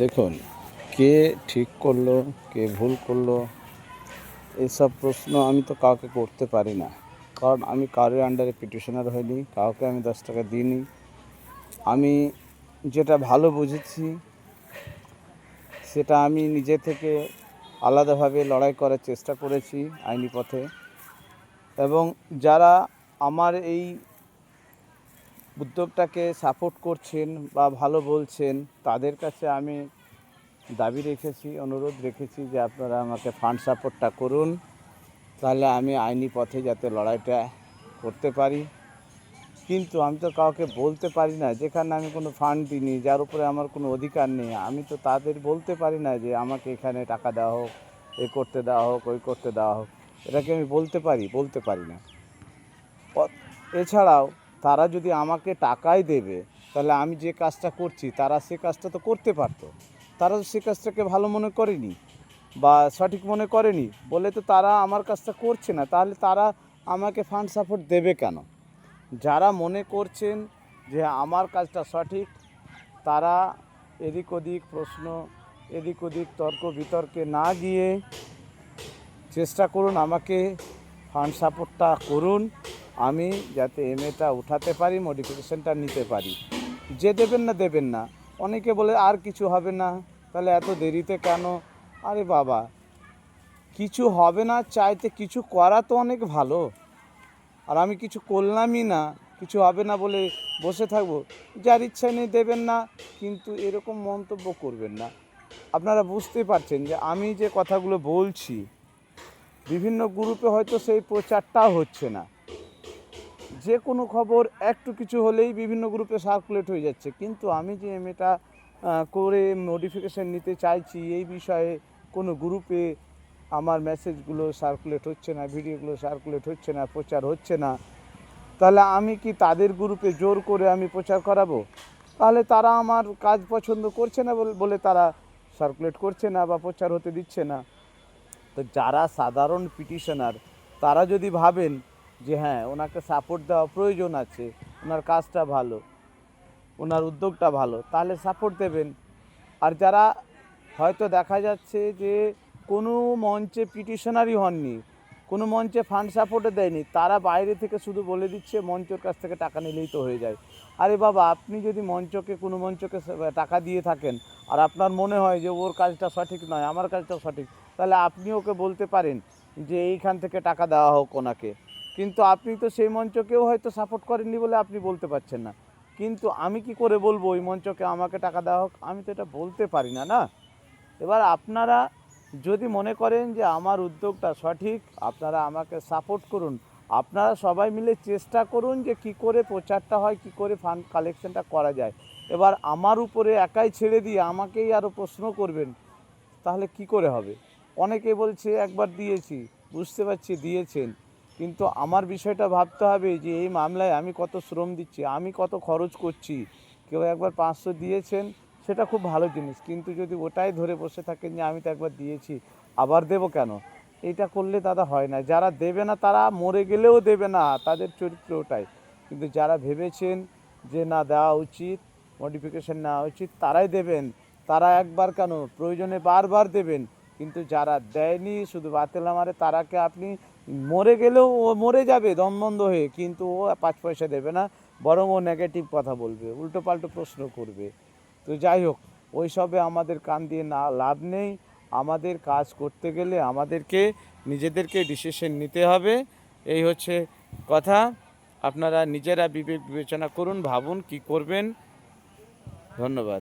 দেখুন, কে ঠিক করল, কে ভুল করল এইসব প্রশ্ন আমি তো কাউকে করতে পারি না। কারণ আমি কারোর আন্ডারে পিটিশনার হইনি, কাউকে আমি দশ টাকা দিইনি। আমি যেটা ভালো বুঝেছি, সেটা আমি নিজে থেকে আলাদাভাবে লড়াই করার চেষ্টা করেছি আইনি পথে। এবং যারা আমার এই উদ্যোগটাকে সাপোর্ট করছেন বা ভালো বলছেন, তাদের কাছে আমি দাবি রেখেছি, অনুরোধ রেখেছি যে আপনারা আমাকে ফান্ড সাপোর্টটা করুন, তাহলে আমি আইনি পথে যাতে লড়াইটা করতে পারি। কিন্তু আমি তো কাউকে বলতে পারি না, যেখানে আমি কোনো ফান্ড দিইনি, যার উপরে আমার কোনো অধিকার নেই, আমি তো তাদের বলতে পারি না যে আমাকে এখানে টাকা দেওয়া হোক, এ করতে দেওয়া হোক, ওই করতে দেওয়া হোক। এটাকে আমি বলতে পারি বলতে পারি না। এছাড়াও তারা যদি আমাকে টাকাই দেবে, তাহলে আমি যে কাজটা করছি, তারা সে কাজটা তো করতে পারতো। তারা সে কাজটাকে ভালো মনে করেনি বা সঠিক মনে করেনি। বলে তো তারা আমার কাজটা করছে না, তাহলে তারা আমাকে ফান্ড সাপোর্ট দেবে কেন? যারা মনে করছেন যে আমার কাজটা সঠিক, তারা এদিক ওদিক প্রশ্ন, এদিক ওদিক তর্ক বিতর্কে না গিয়ে চেষ্টা করুন আমাকে ফান্ড সাপোর্টটা করুন। আমি যাতে এমএটা উঠাতে পারি মডিফিকেশনটা নিতে পারি। যে দেবেন না দেবেন না। অনেকে বলে, আর কিছু হবে না। তাহলে এত দেরিতে কেন? আরে বাবা, কিছু হবে না, চাইতে কিছু করা তো অনেক ভালো। আর আমি কিছু করলামই না, কিছু হবে না বলে বসে থাকব। যার ইচ্ছা নেই, দেবেন না। কিন্তু এরকম মন্তব্য করবেন না। আপনারা বুঝতে পারছেন যে আমি যে কথাগুলো বলছি, বিভিন্ন গ্রুপে হয়তো সেই প্রচারটাও হচ্ছে না। যে কোনো খবর, একটু কিছু হলেই বিভিন্ন গ্রুপে সার্কুলেট হয়ে যাচ্ছে। কিন্তু আমি যে এম এটা করে নোটিফিকেশান নিতে চাইছি, এই বিষয়ে কোনো গ্রুপে আমার মেসেজগুলো সার্কুলেট হচ্ছে না ভিডিওগুলো সার্কুলেট হচ্ছে না, প্রচার হচ্ছে না, তাহলে আমি কি তাদের গ্রুপে জোর করে আমি প্রচার করাবো? তাহলে তারা আমার কাজ পছন্দ করছে না বল- বলে তারা সার্কুলেট করছে না বা প্রচার হতে দিচ্ছে না। তো যারা সাধারণ পিটিশনার তারা যদি ভাবেন যে হ্যাঁ ওনাকে সাপোর্ট দেওয়া প্রয়োজন আছে, ওনার কাজটা ভালো, ওনার উদ্যোগটা ভালো, তাহলে সাপোর্ট দেবেন। আর যারা হয়তো দেখা যাচ্ছে যে কোনো মঞ্চে পিটিশনারই হননি, কোনো মঞ্চে ফান্ড সাপোর্টে দেয়নি, তারা বাইরে থেকে শুধু বলে দিচ্ছে মঞ্চের কাছ থেকে টাকা নিলেই তো হয়ে যায়। আরে বাবা, আপনি যদি মঞ্চকে, কোনো মঞ্চকে টাকা দিয়ে থাকেন, আর আপনার মনে হয় যে ওর কাজটা সঠিক নয়, আমার কাজটা সঠিক, তাহলে আপনি ওকে বলতে পারেন যে এইখান থেকে টাকা দেওয়া হোক ওনাকে। কিন্তু আপনি তো সেই মঞ্চকেও হয়তো সাপোর্ট করেননি বলে আপনি বলতে পারছেন না। কিন্তু আমি কি করে বলব ওই মঞ্চকে আমাকে টাকা দেওয়া হোক? আমি তো এটা বলতে পারি না না? এবার আপনারা যদি মনে করেন যে আমার উদ্যোগটা সঠিক, আপনারা আমাকে সাপোর্ট করুন। আপনারা সবাই মিলে চেষ্টা করুন যে কি করে প্রচারটা হয়, কি করে ফান্ড কালেকশনটা করা যায়। এবার আমার উপরে একাই ছেড়ে দিয়ে আমাকেই আরও প্রশ্ন করবেন, তাহলে কি করে হবে? অনেকে বলছে একবার দিয়েছি, বুঝতে পারছি দিয়েছেন। কিন্তু আমার বিষয়টা ভাবতে হবে যে এই মামলায় আমি কত শ্রম দিচ্ছি, আমি কত খরচ করছি। কেউ একবার পাঁচশো দিয়েছেন, সেটা খুব ভালো জিনিস। কিন্তু যদি ওটাই ধরে বসে থাকেন যে আমি তো একবার দিয়েছি, আবার দেবো কেন? এটা করলে দাদা হয় না। যারা দেবে না, তারা মরে গেলেও দেবে না। তাদের চরিত্র ওটাই। কিন্তু যারা ভেবেছেন যে না, দেওয়া উচিত মডিফিকেশন নেওয়া উচিত, তারাই দেবেন। তারা একবার কেন? প্রয়োজনে বারবার দেবেন। কিন্তু যারা দেয়নি, শুধু বাতেলা মারে তারাকে আপনি মরে গেলেও ও মরে যাবে দম বন্ধ হয়ে? কিন্তু ও পাঁচ পয়সা দেবে না, বরং ও নেগেটিভ কথা বলবে উল্টো পাল্টো প্রশ্ন করবে। তো যাই হোক ওই সবে আমাদের কান দিয়ে না, লাভ নেই। আমাদের কাজ করতে গেলে আমাদেরকে, নিজেদেরকে ডিসিশন নিতে হবে। এই হচ্ছে কথা। আপনারা নিজেরা বিবেক বিবেচনা করুন, ভাবুন কি করবেন। ধন্যবাদ।